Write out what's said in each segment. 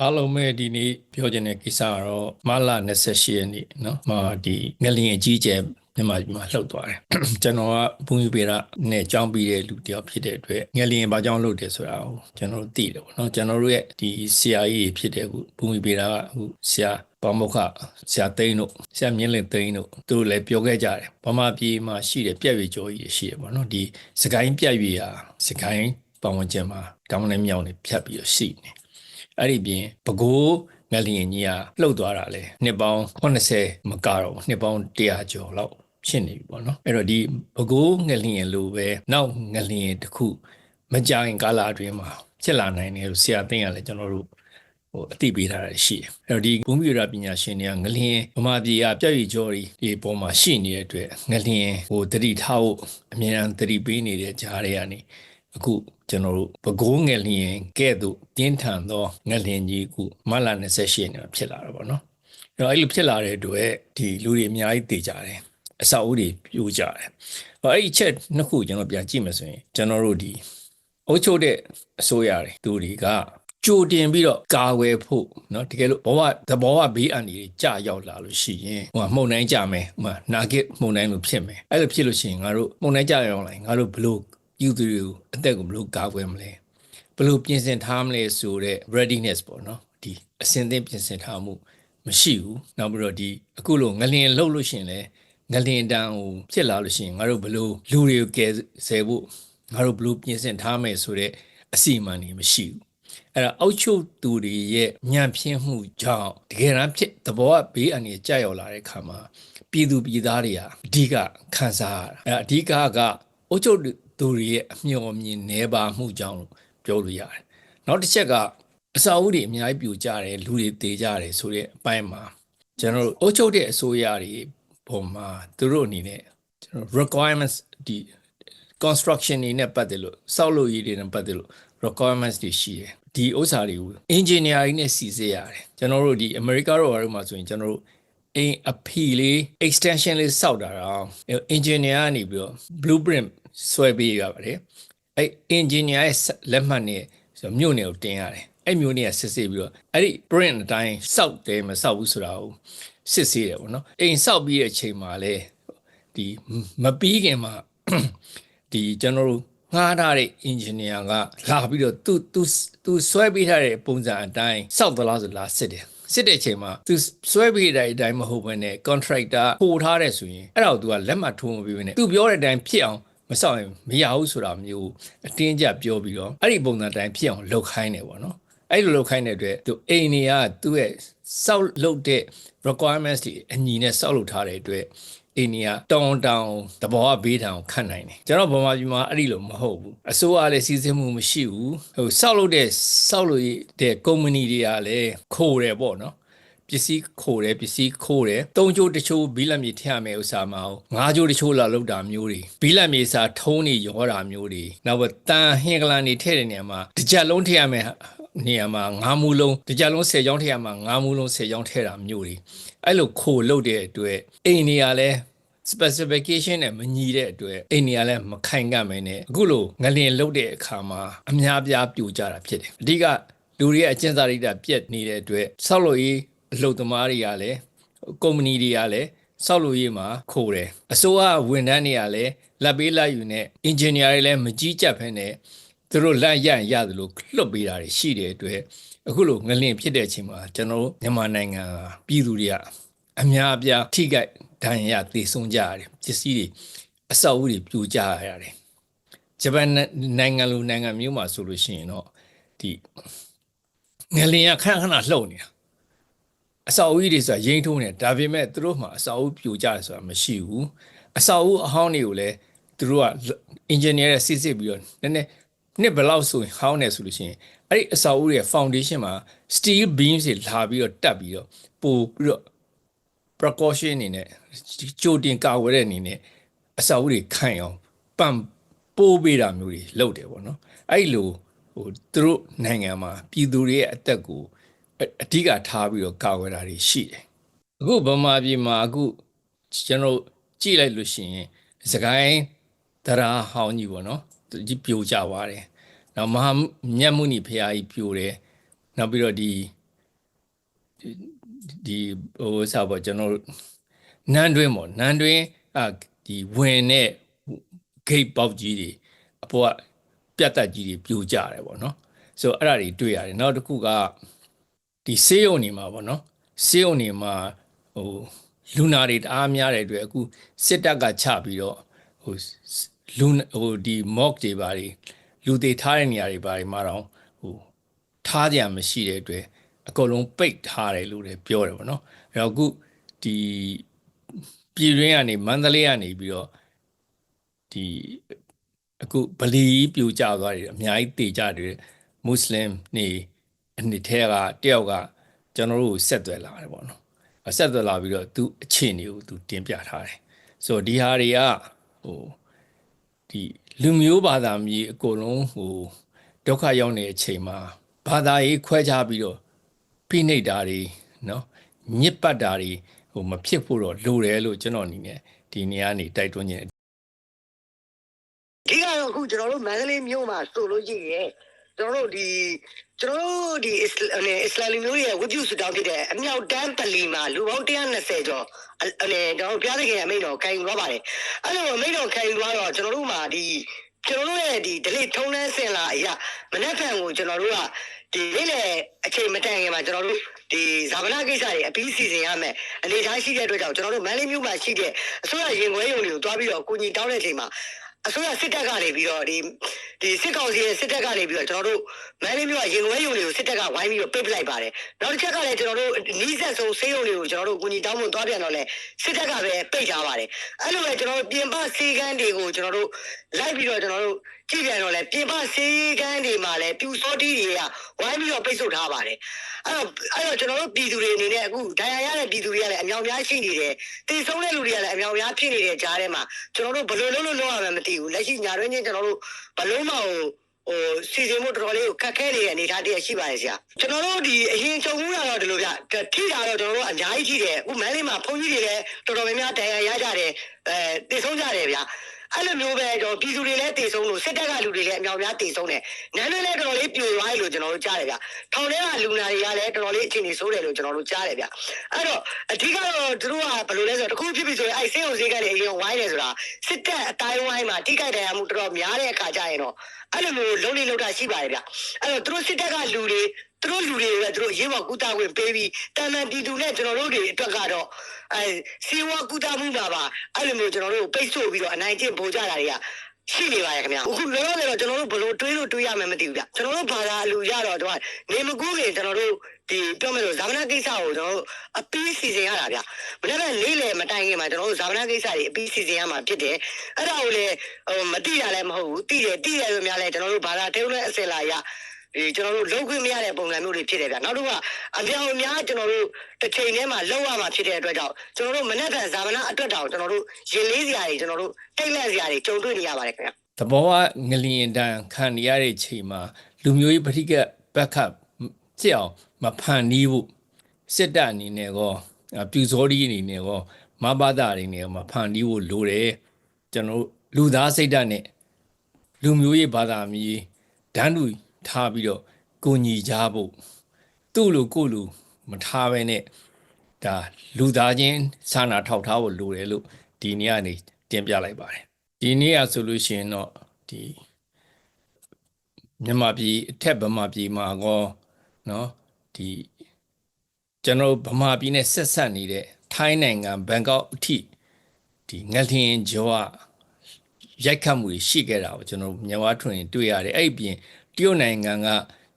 အားလုံးပဲဒီနေ့ပြောချင်တဲ့ကိစ္စကတော့မလ28ရက်နေ့เนาะမှာဒီငလျင်အကြီးကျယ်မြန်မာပြည်မှာလှုပ်သွားတယ်ကျွန်တော်ကဘုံယူပေရနဲ့ကြောင်းပြီးတဲ့လူတစ်ယောက်ဖြစ်တဲ့အတွက်ငလျင်ဘာကြောင့်လှုပ်တယ်ဆိုတာကိုကျွန်တော်တို့သိတယ်ပေါ့နော်ကျွန်တော်တို့ရဲ့ဒီ CIA ဖြစ်တဲ့ခုဘုံယူပေရကခုဆရာပေါမုခဆရာသိန်းတို့ဆရာမြင့်လင်းသိန်းတို့သူတို့လည်းပြောခဲ့ကြတယ်ဗမာပြည်မှာရှိတဲ့ပြက်ရွေကြောကြီးရှိတယ်ပေါ့နော်ဒီစကိုင်းပြက်ရွေဟာစကိုင်းပတ်ဝန်းကျင်မှာတောင်းနဲ့မြောင်းနဲ့ဖြတ်ပြီးတော့ရှိနေ အဲ့ဒီပြင်ပဲခူးငလျင်ကြီးကလှုပ်သွားတာလေနှစ်ပေါင်း80မကတော့ဘူးနှစ်ပေါင်း100ကျော်လောက်ဖြစ်နေပြီပေါ့နော်အဲ့တော့ဒီပဲခူးငလျင်လိုပဲနောက်ငလျင်တစ်ခုမကြခင်ကာလအတွင်းမှာဖြစ်လာနိုင်တယ်လို့ဆရာသိရလဲကျွန်တော်တို့ဟိုအသိပေးထားတာရှိတယ်အဲ့တော့ဒီဘုံပြရပညာရှင်တွေကငလျင်ဗမာပြည်ကပြည့်ရည်ကြော်ဒီပေါ်မှာရှိနေတဲ့အတွက်ငလျင်ဟိုတတိထားဖို့အမြဲတမ်းတတိပေးနေတဲ့ကြားတွေကနေ အခုကျွန်တော်တို့ပဲခူးငလျင်ကဲ့သို့ပြင်းထန်သောငလျင်ကြီးအခုမလ28ရက်နေ့မှာဖြစ်လာတာပေါ့နော်အဲ့တော့အဲ့လိုဖြစ်လာတဲ့အတွက်ဒီလူတွေအများကြီးတည်ကြတယ်အဆောက်အဦတွေပြိုကျတယ်အဲ့အဲ့ဒီချက်နှစ်ခုကျွန်တော်ပြန်ကြည့်မယ်ဆိုရင်ကျွန်တော်တို့ဒီအုပ်ချုပ်တဲ့အစိုးရတွေသူတွေကကြိုတင်ပြီးတော့ကာဝယ်ဖို့เนาะတကယ်လို့ဘဝသဘောဝဘေးအန္တရာယ်ကြာရောက်လာလို့ရှိရင်ဟိုကမှုန်တိုင်းကြမယ်ဟိုမှာနာဂစ်မှုန်တိုင်းလို့ဖြစ်မယ်အဲ့လိုဖြစ်လို့ရှိရင်ငါတို့မှုန်တိုင်းကြာရောက်လာရင်ငါတို့ဘလို့ ပြည်သူတွေကိုအသက်ကိုဘယ်လိုကာကွယ်မလဲဘယ်လိုပြင်ဆင်ထားမလဲဆိုတဲ့ readiness ပေါ့နော်ဒီအစင်သင့်ပြင်ဆင်ထားမှုမရှိဘူးနောက်ပြီးတော့ဒီအခုလိုငလင်လှုပ်လို့ရှင်လဲငလင်တန်းကိုဖြစ်လာလို့ရှင်ငါတို့ဘယ်လိုလူတွေကိုကယ်ဆယ်ဖို့ငါတို့ဘယ်လိုပြင်ဆင်ထားမယ်ဆိုတော့အစီအမံတွေမရှိဘူးအဲ့တော့အောက်ချုပ်သူတွေရဲ့ညံပြင်းမှုကြောင့်တကယ်တမ်းဖြစ်သဘောကဘေးအန္တရာယ်ကြောက်ရောက်လာတဲ့ခါမှာပြည်သူပြည်သားတွေဟာအဓိကခံစားရတာအဲ့အဓိကကအုတ်ချုပ် သူတွေရဲ့အမျှော်မြင်နေပါမှုကြောင့်လို့ပြောလို့ရတယ်နောက်တစ်ချက်ကအစာအုပ်တွေအများကြီးပြိုကျတယ်လူတွေတေကြတယ်ဆိုတဲ့အပိုင်းမှာကျွန်တော်တို့အုပ်ချုပ်တဲ့အစိုးရတွေပုံမှာသူတို့အနေနဲ့ကျွန်တော် requirements ဒီ construction တွေနဲ့ပတ်သက်လို့စောက်လုပ်ရေးတွေနဲ့ပတ်သက်လို့ requirements တွေရှိတယ်ဒီဥစ္စာတွေကို engineer တွေနဲ့စီစစ်ရတယ်ကျွန်တော်တို့ဒီ America တို့ဘာလို့မှဆိုရင်ကျွန်တော်တို့ အင်းအဖီလေး extension လေးစောက်တာတော့ engineer ကနေပြီးတော့ blueprint ဆွဲပေးရပါတယ်အဲ့ engineer ရဲ့လက်မှတ်နဲ့ဆိုမြို့နယ်ကိုတင်ရတယ်အဲ့မြို့နယ်ကစစ်ဆေးပြီးတော့အဲ့ဒီ print အတိုင်းစောက်တယ်မစောက်ဘူးဆိုတာကိုစစ်ဆေးတယ်ပေါ့နော်အိမ်စောက်ပြီးတဲ့အချိန်မှာလေဒီမပြီးခင်မှာဒီကျွန်တော်တို့ငှားထားတဲ့ engineer ကလာပြီးတော့သူသူသူဆွဲပေးထားတဲ့ပုံစံအတိုင်းစောက်သလားဆိုလာစစ်တယ် စစ်တဲ့အချိန်မှာသူဆွဲပေးတဲ့အတိုင်းမဟုတ်ဘဲနဲ့ contractor ပို့ထားတဲ့ဆိုရင်အဲ့ဒါကိုသူကလက်မှတ်ထိုးမပေးဘဲနဲ့သူပြောတဲ့အတိုင်းဖြစ်အောင်မစောင့်ရင်မရဘူးဆိုတာမျိုးအတင်းကြပ်ပြောပြီးတော့အဲ့ဒီပုံစံတိုင်းဖြစ်အောင်လုပ်ခိုင်းတယ်ပေါ့နော်အဲ့လိုလုပ်ခိုင်းတဲ့အတွက်သူအိမ်တွေကသူ့ရဲ့စောက်လုပ်တဲ့ requirements တွေအညီနဲ့စောက်လုပ်ထားတဲ့အတွက် အိန္ဒိယတောင်တောင်တဘောကဘေးတောင်ခတ်နိုင်တယ်ကျွန်တော်ဗမာပြည်မှာအဲ့ဒီလိုမဟုတ်ဘူးအစိုးရလည်းစီစဉ်မှုမရှိဘူးဟိုစောက်လုပ်တဲ့စောက်လုပ်တဲ့ company တွေကလည်းခိုးတယ်ပေါ့နော်ပစ္စည်းခိုးတယ်ပစ္စည်းခိုးတယ်သုံးချိုးတချို့ဘီလက်မြေထည့်ရမယ်ဥစ္စာမအောင်ငါးချိုးတချို့လာလောက်တာမျိုးတွေဘီလက်မြေစာထုံးနေရောတာမျိုးတွေနောက်ပဲတန်ဟင်္ဂလန်နေထည့်တဲ့နေရာမှာတစ်ချက်လုံးထည့်ရမယ် နေရာမှာငါးမူလုံးတစ်ကြလုံး10ချောင်းထည့်ရမှာငါးမူလုံး10ချောင်းထည့်တာမျိုးတွေအဲ့လိုခိုလုတ်တဲ့အတွက်အိမ်နေရာလဲ specification နဲ့မညီတဲ့အတွက်အိမ်နေရာလဲမခိုင်ကမဲနဲ့အခုလိုငလျင်လုတ်တဲ့အခါမှာအများပြားပြိုကျတာဖြစ်တယ်အဓိကလူတွေရဲ့အကျဉ်းစာရိတ္တပြက်နေတဲ့အတွက်ဆောက်လို့ရေးအလုပ်သမားတွေကလည်းကုမ္ပဏီတွေကလည်းဆောက်လို့ရေးမှာခိုးတယ်အစိုးရဝန်ထမ်းတွေကလည်းလက်ပေးလက်ယူနဲ့ engineer တွေလည်းမကြီးကြပ်ဖ ೇನೆ သူတို့လက်ရရတယ်လို့လွတ်ပေးတာတွေရှိတဲ့အတွက်အခုလိုငလင်ဖြစ်တဲ့အချိန်မှာကျွန်တော်တို့မြန်မာနိုင်ငံပြည်သူတွေကအများအပြားထိခိုက်ဒဏ်ရာသေဆုံးကြရတယ်ပစ္စည်းတွေအဆောက်အဦတွေပြိုကျရတယ်ဂျပန်နိုင်ငံလိုနိုင်ငံမျိုးမှာဆိုလို့ရှိရင်တော့ဒီငလင်ရခဏခဏလှုပ်နေတာအဆောက်အဦတွေဆိုတာရိမ့်ထိုးနေဒါပေမဲ့သူတို့မှအဆောက်အဦပြိုကျတယ်ဆိုတာမရှိဘူးအဆောက်အဦအဟောင်းတွေကိုလည်းသူတို့ကအင်ဂျင်နီယာတွေစစ်စစ်ပြီးတော့နည်းနည်း နှစ်ဘယ်လောက်ဆိုရင်ဟောင်းနေဆိုလို့ရှိရင်အဲ့ဒီအဆောက်အဦရဲ့ foundation မှာ steel beams တွေလာပြီးတော့တက်ပြီးတော့ပို့ပြီးတော့ precaution အနေနဲ့ကြိုတင်ကာဝယ်တဲ့အနေနဲ့အဆောက်အဦတွေခိုင်အောင်ပံပိုးပေးတာမျိုးတွေလုပ်တယ်ပေါ့နော်အဲ့လိုဟိုသူတို့နိုင်ငံမှာပြည်သူတွေရဲ့အသက်ကိုအဓိကထားပြီးတော့ကာဝယ်တာတွေရှိတယ်အခုဗမာပြည်မှာအခုကျွန်တော်ကြည့်လိုက်လို့ရှိရင်စကိုင်းတရားဟောင်းကြီးပေါ့နော် ဒီပြိုကျသွားတယ်နောက်မဟာမြတ်မုနီဖရာကြီးပြိုတယ်နောက်ပြီးတော့ဒီဒီဟိုစပေါ့ကျွန်တော်တို့နန်းတွင်းပေါ့နန်းတွင်းအာဒီဝင်တဲ့ gate ပေါက်ကြီးတွေအပေါ်ကပြတ်တက်ကြီးတွေပြိုကျတယ်ပေါ့နော်ဆိုတော့အဲ့ဒါတွေတွေ့ရတယ်နောက်တစ်ခုကဒီဆေးရုံနေမှာပေါ့နော်ဆေးရုံနေမှာဟိုလူနာတွေတအားများတဲ့အတွက်အခုစစ်တပ်ကချပြီးတော့ဟို လူဟိုဒီ mock တွေပါတွေလူတွေထားတဲ့နေရာတွေပါတွေမှာတော့ဟိုထားကြမရှိတဲ့အတွက်အကုန်လုံးပိတ်ထားတယ်လို့လည်းပြောတယ်ပေါ့နော်အဲ့တော့အခုဒီပြည်တွင်းကနေမန္တလေးကနေပြီးတော့ဒီအခုဗလီကြီးပြိုကျသွားတယ်အများကြီးတေကြတယ်မွတ်စလင်နေအနေထဲကတယောက်ကကျွန်တော်တို့ကိုဆက်သွယ်လာတယ်ပေါ့နော်အဆက်သွယ်လာပြီးတော့သူအခြေအနေကိုသူတင်ပြထားတယ်ဆိုတော့ဒီဟာတွေကဟို ဒီလူမျိုးဘာသာမြေအကုန်လုံးဟိုဒုက္ခရောက်နေတဲ့အချိန်မှာဘာသာရေးခွဲခြားပြီးတော့ဖိနှိပ်တာတွေနော်ညစ်ပတ်တာတွေဟိုမဖြစ်ဖို့တော့လိုတယ်လို့ကျွန်တော်အနေနဲ့ဒီနေရာနေတိုက်တွန်းခြင်းဒီကတော့အခုကျွန်တော်တို့မန္တလေးမြို့မှာဆိုလို့ရှိရင် ကျွန်တော်တို့ဒီကျွန်တော်တို့ဒီအစ္စလာမ်အစ္စလာမ်လူမျိုးတွေရဲ့ဝတ်ပြုဆုတောင်းဖြစ်တဲ့အမြောက်တန်းပလီမှာလူပေါင်း120ကျော်အဲကျွန်တော်တို့ဘုရားသခင်အမိန့်တော်ခံယူသွားပါတယ်အဲ့လိုအမိန့်တော်ခံယူသွားတော့ကျွန်တော်တို့မှာဒီကျွန်တော်တို့ရဲ့ဒီဒလိထုံးတန်းစင်လာအရာမနေ့ကကိုကျွန်တော်တို့ကဒီနေ့လေအချိန်မတန်ခင်မှာကျွန်တော်တို့ဒီဇာမနာကိစ္စတွေအပြီးစီစဉ်ရမယ်အနေထားရှိတဲ့အတွက်ကြောင့်ကျွန်တော်တို့မန္တလေးမြို့မှာရှိတဲ့အစိုးရရင်ခွဲရုံတွေကိုတွားပြီးတော့ကိုကြီးတောင်းတဲ့အချိန်မှာ အစိုးရစစ်တပ်ကနေပြီးတော့ဒီဒီစစ်ကောင်စီရဲ့စစ်တပ်ကနေပြီးတော့ကျွန်တော်တို့မန္တလေးမြို့ကရင်ခွဲရုံတွေကိုစစ်တပ်ကဝိုင်းပြီးတော့ပိတ်ပလိုက်ပါတယ်။နောက်တစ်ချက်ကလည်းကျွန်တော်တို့နီးစပ်ဆုံးဆေးရုံတွေကိုကျွန်တော်တို့ကူညီတောင်းဖို့သွားပြန်တော့လဲစစ်တပ်ကပဲပိတ်ထားပါတယ်။အဲ့လိုပဲကျွန်တော်တို့ပြင်ပဆေးကန်းတွေကိုကျွန်တော်တို့လိုက်ပြီးတော့ကျွန်တော်တို့ ကြည့်ပြန်တော့လဲပြင်ပဆေးကန်းတွေမှာလည်းပြူစောတီးတွေကဝိုင်းပြီးတော့ပိတ်ဆို့ထားပါတယ်။အဲ့တော့အဲ့တော့ကျွန်တော်တို့ပြည်သူတွေအနေနဲ့အခုဒဏ်ရာရတဲ့ပြည်သူတွေကလည်းအများများရှိနေတယ်။တည်ဆုံးတဲ့လူတွေကလည်းအများများဖြစ်နေတဲ့ကြားထဲမှာကျွန်တော်တို့ဘယ်လိုလုပ်လို့လုပ်ရမှန်းမသိဘူး။လက်ရှိညာတွင်းချင်းကျွန်တော်တို့ဘလုံးမအောင်ဟိုစီစဉ်မှုတော်တော်လေးကိုခက်ခဲနေတဲ့အနေအထားတည်းရှိပါတယ်ဆရာကျွန်တော်တို့ဒီအရင်ချုပ်မှုတာတော့ဒီလိုဗျထိတာတော့ကျွန်တော်တို့အများကြီးထိတယ်အခုမန်းလေးမှာဖုန်းကြီးတွေလည်းတော်တော်များများတရားရကြတယ်အဲတည်ဆုံးကြတယ်ဗျ အဲ့လိုမျိုးပဲကျွန်တော်ပြည်သူတွေလည်းတည်ဆုံးလို့စစ်တပ်ကလူတွေလည်းအများများတည်ဆုံးတယ်နန်းတွေလည်းတော်တော်လေးပြိုသွားတယ်လို့ကျွန်တော်တို့ကြားတယ်ဗျထောင်ထဲကလူနာတွေကလည်းတော်တော်လေးအခြေအနေဆိုးတယ်လို့ကျွန်တော်တို့ကြားတယ်ဗျအဲ့တော့အဓိကတော့သူတို့ကဘယ်လိုလဲဆိုတော့တခုဖြစ်ပြီဆိုရင်အဲ့ဆေးရုံဆေးကလည်းအရင်ဝိုင်းတယ်ဆိုတာစစ်တပ်အတိုင်းဝိုင်းမှာတိကျတယ်ရမှုတော်တော်များတဲ့အခါကျရင်တော့အဲ့လိုမျိုးလုံးလေးလုံးတာရှိပါတယ်ဗျအဲ့တော့သူတို့စစ်တပ်ကလူတွေသူ တို့လူတွေပဲသူတို့ရေးဝကုသခွင့်ပေးပြီးတာမန်ပြည်သူနဲ့ကျွန်တော်တို့တွေအတွက်ကတော့အဲစီဝကုသမှုမှာပါအဲ့လိုမျိုးကျွန်တော်တို့ပိတ်ဆို့ပြီးတော့အနိုင်ကျင့်ပို့ကြတာတွေကရှိနေပါရဲ့ခင်ဗျအခုလောလောဆယ်တော့ကျွန်တော်တို့ဘလို့တွေးလို့တွေးရမယ်မသိဘူးဗျကျွန်တော်တို့ဘာသာလူရတော့တော့နေမကူးခင်ကျွန်တော်တို့ဒီပြောမယ်လို့ဇာမနာကိစ္စကိုကျွန်တော်တို့အပီးစီစဉ်ရတာဗျမနေ့ကလေးလေမတိုင်ခင်မှာကျွန်တော်တို့ဇာမနာကိစ္စတွေအပီးစီစဉ်ရမှာဖြစ်တယ်အဲ့ဒါကိုလေဟိုမတိရလည်းမဟုတ်ဘူးတိတယ်တိရလို့များလဲကျွန်တော်တို့ဘာသာတေုံနဲ့အစင်လာရ ဒီကျွန်တော်တို့လုံးခွင့်မရတဲ့ပုံစံမျိုးတွေဖြစ်တယ်ဗျနောက်တစ်ခုကအပြောင်အများကျွန်တော်တို့တစ်ချိန်တည်းမှာလောက်ရမှာဖြစ်တဲ့အတွက်ကြောင့်ကျွန်တော်တို့မနေ့ကဇာမနာအတွက်တောင်ကျွန်တော်တို့ရင်လေးစရာတွေကျွန်တော်တို့တိတ်လက်စရာတွေကြုံတွေ့နေရပါတယ်ခင်ဗျသဘောကငလျင်တန်ခံနေရတဲ့ချိန်မှာလူမျိုးရေးပဋိကဘက်ကစစ်အောင်မဖန်နီးဖို့စစ်တပ်အနေနဲ့ကောပြူစောဒီအနေနဲ့ကောမဘာသာအနေနဲ့မဖန်နီးဖို့လိုတယ်ကျွန်တော်တို့လူသားစိတ်ဓာတ်နဲ့လူမျိုးရေးဘာသာမျိုးဒန်းတူ ထားပြီးတော့ကိုညီကြဖို့သူ့လိုကိုယ့်လိုမထားဘဲနဲ့ဒါလူသားချင်းစာနာထောက်ထားဖို့လိုတယ်လို့ဒီနေ့ကနေတင်ပြလိုက်ပါတယ် ဒီနေ့อ่ะဆိုလို့ရှိရင်တော့ဒီမြန်မာပြည်အထက်ဗမာပြည်မှာကောเนาะဒီကျွန်တော်ဗမာပြည်နဲ့ဆက်ဆက်နေတဲ့ထိုင်းနိုင်ငံဘန်ကောက်အထိဒီငလျင်ကျော်ကရိုက်ခတ်မှုတွေရှိခဲ့တာကိုကျွန်တော်မြန်မာထွင်တွေ့ရတယ်အဲ့ဒီပြင် တရုတ်နိုင်ငံက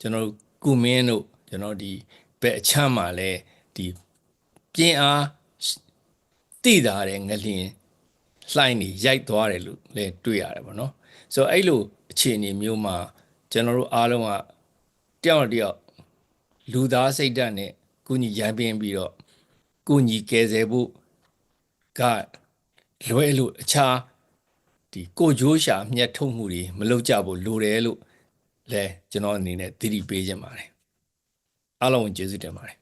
ကျွန်တော်ကုမင်းတို့ကျွန်တော်ဒီဘက်အချမ်းမှာလဲဒီပြင်းအားတိတာတဲ့ငလျင်လှိုင်းနေရိုက်သွားတယ်လို့လည်းတွေ့ရတယ်ပေါ့နော်ဆိုတော့အဲ့လိုအခြေအနေမျိုးမှာကျွန်တော်တို့အားလုံးကတယောက်တစ်ယောက်လူသားစိတ်ဓာတ်နဲ့ကိုညီရန်ပင်းပြီးတော့ကိုညီကယ်ဆယ်ဖို့ကလွယ်လို့အခြားဒီကိုကြိုးရှာမြတ်ထုတ်မှုတွေမလုပ်ကြဘူးလိုတယ်လို့ လဲကျွန်တော်အနေနဲ့တည်တည်ပေးခြင်းပါတယ်အားလုံးကျေးဇူးတင်ပါတယ်